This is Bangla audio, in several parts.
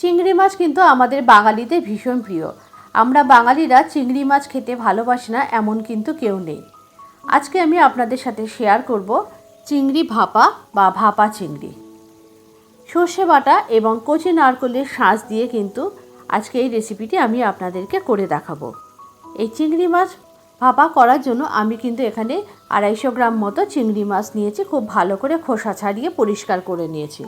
চিংড়ি মাছ কিন্তু আমাদের বাঙালিদের ভীষণ প্রিয়। আমরা বাঙালিরা চিংড়ি মাছ খেতে ভালোবাসি না, এমন কিন্তু কেউ নেই। আজকে আমি আপনাদের সাথে শেয়ার করব চিংড়ি ভাপা বা ভাপা চিংড়ি। সর্ষে বাটা এবং কচি নারকলের শাঁস দিয়ে কিন্তু আজকে এই রেসিপিটি আমি আপনাদেরকে করে দেখাবো। এই চিংড়ি মাছ ভাপা করার জন্য আমি কিন্তু এখানে আড়াইশো গ্রাম মতো চিংড়ি মাছ নিয়েছি, খুব ভালো করে খোসা ছাড়িয়ে পরিষ্কার করে নিয়েছি।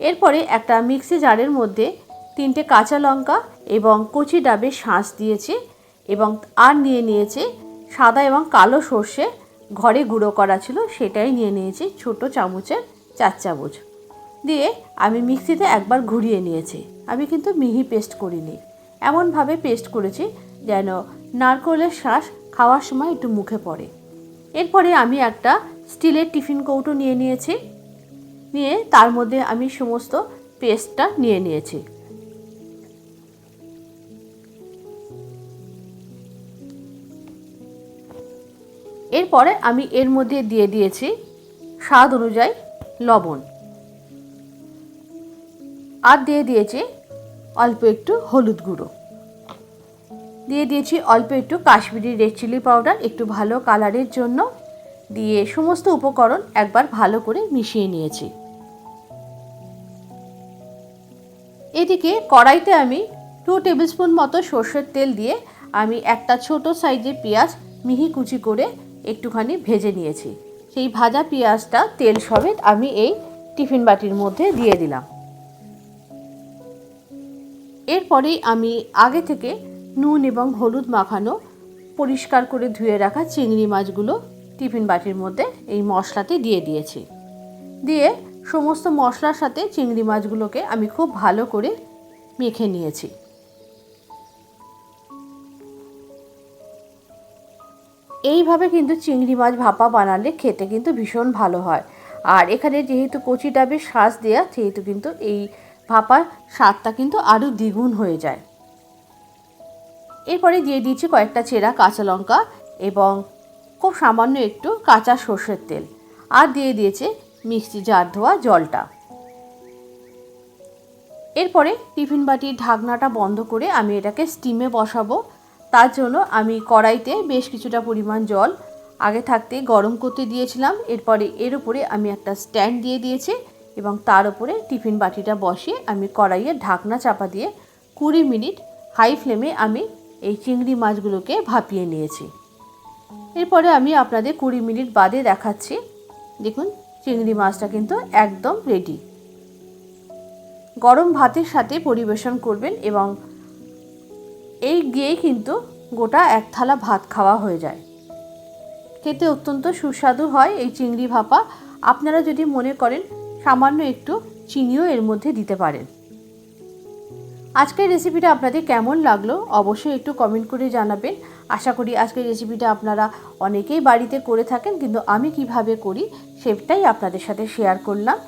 এরপরে একটা মিক্সি জারের মধ্যে তিনটে কাঁচা লঙ্কা এবং কচি ডাবের শাঁস দিয়েছি এবং আর নিয়ে নিয়েছি সাদা এবং কালো সর্ষে। ঘরে গুঁড়ো করা ছিল, সেটাই নিয়ে নিয়েছি ছোট চামচের চার চামচ। দিয়ে আমি মিক্সিতে একবার ঘুরিয়ে নিয়েছি। আমি কিন্তু মিহি পেস্ট করিনি। এমনভাবে পেস্ট করেছি যেন নারকলের শ্বাস খাওয়ার সময় একটু মুখে পড়ে। এরপরে আমি একটা স্টিলের টিফিন কৌটো নিয়ে নিয়েছি। নিয়ে তার মধ্যে আমি সমস্ত পেস্টটা নিয়ে নিয়েছি। এরপরে আমি এর মধ্যে দিয়ে দিয়েছি স্বাদ অনুযায়ী লবণ। আর দিয়ে দিয়েছি অল্প একটু হলুদ গুঁড়ো। দিয়ে দিয়েছি অল্প একটু কাশ্মীরি রেড চিলি পাউডার একটু ভালো কালারের জন্য। দিয়ে সমস্ত উপকরণ একবার ভালো করে মিশিয়ে নিয়েছি। এদিকে কড়াইতে আমি টু টেবিল স্পুন মতো সর্ষের তেল দিয়ে আমি একটা ছোট সাইজের পেঁয়াজ মিহি কুচি করে একটুখানি ভেজে নিয়েছি। সেই ভাজা পেঁয়াজটা তেল সমেত আমি এই টিফিন বাটির মধ্যে দিয়ে দিলাম। এরপরেই আমি আগে থেকে নুন এবং হলুদ মাখানো পরিষ্কার করে ধুয়ে রাখা চিংড়ি মাছগুলো টিফিন বাটির মধ্যে এই মশলাটি দিয়ে দিয়েছি। দিয়ে সমস্ত মশলার সাথে চিংড়ি মাছগুলোকে আমি খুব ভালো করে মেখে নিয়েছি। এইভাবে কিন্তু চিংড়ি মাছ ভাপা বানালে খেতে কিন্তু ভীষণ ভালো হয়। আর এখানে যেহেতু কচি ডাবের শ্বাস দেওয়া সেহেতু কিন্তু এই ভাপার স্বাদটা কিন্তু আরও দ্বিগুণ হয়ে যায়। এরপরে দিয়ে দিয়েছি কয়েকটা চেরা কাঁচা লঙ্কা এবং খুব সামান্য একটু কাঁচা সর্ষের তেল আর দিয়ে দিয়েছে মিক্সি জার ধোয়া জলটা। এরপরে টিফিন বাটির ঢাকনাটা বন্ধ করে আমি এটাকে স্টিমে বসাবো। তার জন্য আমি কড়াইতে বেশ কিছুটা পরিমাণ জল, আগে থাকতে গরম করতে দিয়েছিলাম, এরপরে এর উপরে আমি একটা স্ট্যান্ড দিয়ে দিয়েছি এবং তার উপরে টিফিন বাটিটা বসিয়ে আমি কড়াইয়ের ঢাকনা চাপা দিয়ে কুড়ি মিনিট হাই ফ্লেমে আমি এই চিংড়ি মাছগুলোকে ভাপিয়ে নিয়েছি। এরপরে আমি আপনাদের কুড়ি মিনিট বাদে দেখাচ্ছি। দেখুন, চিংড়ি মাছটা কিন্তু একদম রেডি গরম ভাতের সাথে পরিবেশন করবেন এবং এই গিয়ে কিন্তু গোটা এক থালা ভাত খাওয়া হয়ে যায়। খেতে অত্যন্ত সুস্বাদু হয় এই চিংড়ি ভাপা। আপনারা যদি মনে করেন, সামান্য একটু চিনিও এর মধ্যে দিতে পারেন। আজকের রেসিপিটা আপনাদের কেমন লাগল অবশ্যই একটু কমেন্ট করে জানাবেন। আশা করি আজকের রেসিপিটা আপনারা অনেকেই বাড়িতে করে থাকেন, কিন্তু আমি কীভাবে করি সেটাই আপনাদের সাথে শেয়ার করলাম।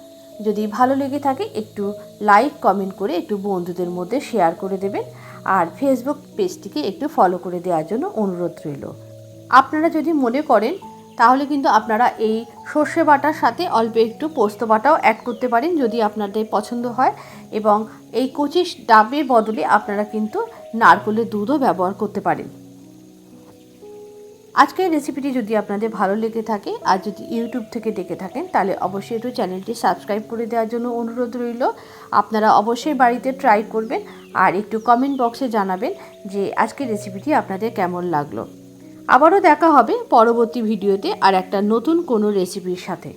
যদি ভালো লেগে থাকে, একটু লাইক কমেন্ট করে একটু বন্ধুদের মধ্যে শেয়ার করে দেবেন। আর ফেসবুক পেজটিকে একটু ফলো করে দেওয়ার জন্য অনুরোধ রইল। আপনারা যদি মনে করেন, তাহলে কিন্তু আপনারা এই সর্ষে বাটার সাথে অল্প একটু পোস্ত বাটাও অ্যাড করতে পারেন যদি আপনাদের পছন্দ হয়। এবং এই কচি ডাবের বদলে আপনারা কিন্তু নারকলের দুধও ব্যবহার করতে পারেন। আজকের রেসিপিটি যদি আপনাদের ভালো লেগে থাকে আর যদি ইউটিউব থেকে দেখে থাকেন, তাহলে অবশ্যই একটু চ্যানেলটি সাবস্ক্রাইব করে দেওয়ার জন্য অনুরোধ রইল। আপনারা অবশ্যই বাড়িতে ট্রাই করবেন আর একটু কমেন্ট বক্সে জানাবেন যে আজকের রেসিপিটি আপনাদের কেমন লাগল। আবারও দেখা হবে পরবর্তী ভিডিওতে আর একটা নতুন কোনো রেসিপির সাথে।